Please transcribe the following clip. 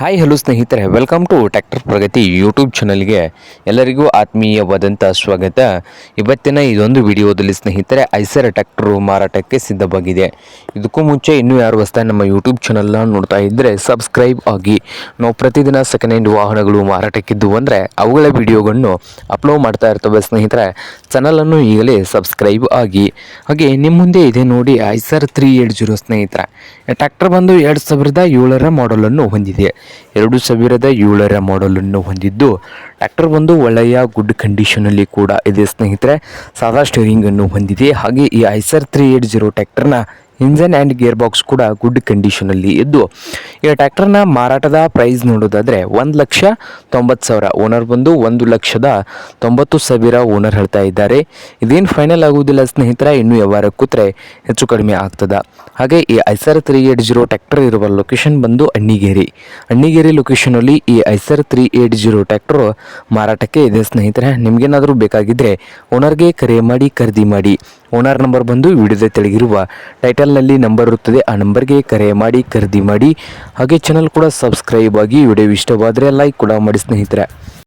Hi hello ಸ್ನೇಹಿತರೆ. Welcome to tractor Pragati YouTube ಚಾನಲ್ಗೆ ಎಲ್ಲರಿಗೂ ಆತ್ಮೀಯವಾದಂಥ ಸ್ವಾಗತ. ಇವತ್ತಿನ ಇದೊಂದು ವಿಡಿಯೋದಲ್ಲಿ ಸ್ನೇಹಿತರೆ, ಐಸರ್ ಟ್ಯಾಕ್ಟ್ರು ಮಾರಾಟಕ್ಕೆ ಸಿದ್ಧವಾಗಿದೆ. ಇದಕ್ಕೂ ಮುಂಚೆ ಇನ್ನೂ ಯಾರು ಹೊಸ್ದಾಗಿ ನಮ್ಮ ಯೂಟ್ಯೂಬ್ ಚಾನಲ್ನ ನೋಡ್ತಾ ಇದ್ದರೆ ಸಬ್ಸ್ಕ್ರೈಬ್ ಆಗಿ. ನಾವು ಪ್ರತಿದಿನ ಸೆಕೆಂಡ್ ಹ್ಯಾಂಡ್ ವಾಹನಗಳು ಮಾರಾಟಕ್ಕಿದ್ದು ಅಂದರೆ ಅವುಗಳ ವಿಡಿಯೋಗಳನ್ನು ಅಪ್ಲೋಡ್ ಮಾಡ್ತಾ ಇರ್ತವೆ ಸ್ನೇಹಿತರೆ. ಚಾನಲನ್ನು ಈಗಲೇ ಸಬ್ಸ್ಕ್ರೈಬ್ ಆಗಿ. ಹಾಗೆ ನಿಮ್ಮ ಮುಂದೆ ಇದೆ ನೋಡಿ ಐಸರ್ ತ್ರೀ ಏಟ್ ಜೀರೋ ಸ್ನೇಹಿತರೆ. ಟ್ಯಾಕ್ಟರ್ ಬಂದು ಎರಡು ಸಾವಿರದ ಏಳರ ಮಾಡಲನ್ನು ಹೊಂದಿದೆ. ಎರಡು ಸಾವಿರದ ಏಳರ ಮಾಡಲನ್ನು ಹೊಂದಿದ್ದು ಟ್ರ್ಯಾಕ್ಟರ್ ಬಂದು ಒಳ್ಳೆಯ ಗುಡ್ ಕಂಡೀಷನಲ್ಲಿ ಕೂಡ ಇದೆ ಸ್ನೇಹಿತರೆ. ಸಾದಾ ಸ್ಟೇರಿಂಗನ್ನು ಹೊಂದಿದೆ. ಹಾಗೆ ಈ ಐಸರ್ ತ್ರೀ ಏಟ್ ಜೀರೋ ಟ್ರ್ಯಾಕ್ಟರ್ನ ಇಂಜನ್ ಆ್ಯಂಡ್ ಗೇರ್ ಬಾಕ್ಸ್ ಕೂಡ ಗುಡ್ ಕಂಡೀಷನಲ್ಲಿ ಇದ್ದು ಈ ಟ್ರ್ಯಾಕ್ಟರ್ನ ಮಾರಾಟದ ಪ್ರೈಸ್ ನೋಡೋದಾದರೆ ಒಂದು ಲಕ್ಷ ತೊಂಬತ್ತು ಸಾವಿರ. ಓನರ್ ಬಂದು ಒಂದು ಲಕ್ಷದ ತೊಂಬತ್ತು ಸಾವಿರ ಓನರ್ ಹೇಳ್ತಾ ಇದ್ದಾರೆ. ಇದೇನು ಫೈನಲ್ ಆಗುವುದಿಲ್ಲ ಸ್ನೇಹಿತರ, ಇನ್ನೂ ವ್ಯವಹಾರ ಕೂತ್ರೆ ಹೆಚ್ಚು ಕಡಿಮೆ ಆಗ್ತದೆ. ಹಾಗೆ ಈ Eicher three eight zero tractor ಇರುವ ಲೊಕೇಶನ್ ಬಂದು ಅಣ್ಣಿಗೇರಿ. ಅಣ್ಣಿಗೇರಿ ಲೊಕೇಶನಲ್ಲಿ ಈ Eicher three eight zero tractor ಮಾರಾಟಕ್ಕೆ ಇದೆ ಸ್ನೇಹಿತರೆ. ನಿಮಗೇನಾದರೂ ಬೇಕಾಗಿದ್ದರೆ ಓನರ್ಗೆ ಕರೆ ಮಾಡಿ, ಖರೀದಿ ಮಾಡಿ. ಓನರ್ ನಂಬರ್ ಬಂದು ವಿಡಿಯೋದ ತೆಳಗಿರುವ ಟೈಟಲ್ನಲ್ಲಿ ನಂಬರ್ ಇರುತ್ತದೆ, ಆ ನಂಬರ್ಗೆ ಕರೆ ಮಾಡಿ, ಖರೀದಿ ಮಾಡಿ. ಹಾಗೆ ಚಾನಲ್ ಕೂಡ ಸಬ್ಸ್ಕ್ರೈಬ್ ಆಗಿ ವಿಡಿಯೋ ಇಷ್ಟವಾದರೆ ಲೈಕ್ ಕೂಡ ಮಾಡಿ ಸ್ನೇಹಿತರೆ.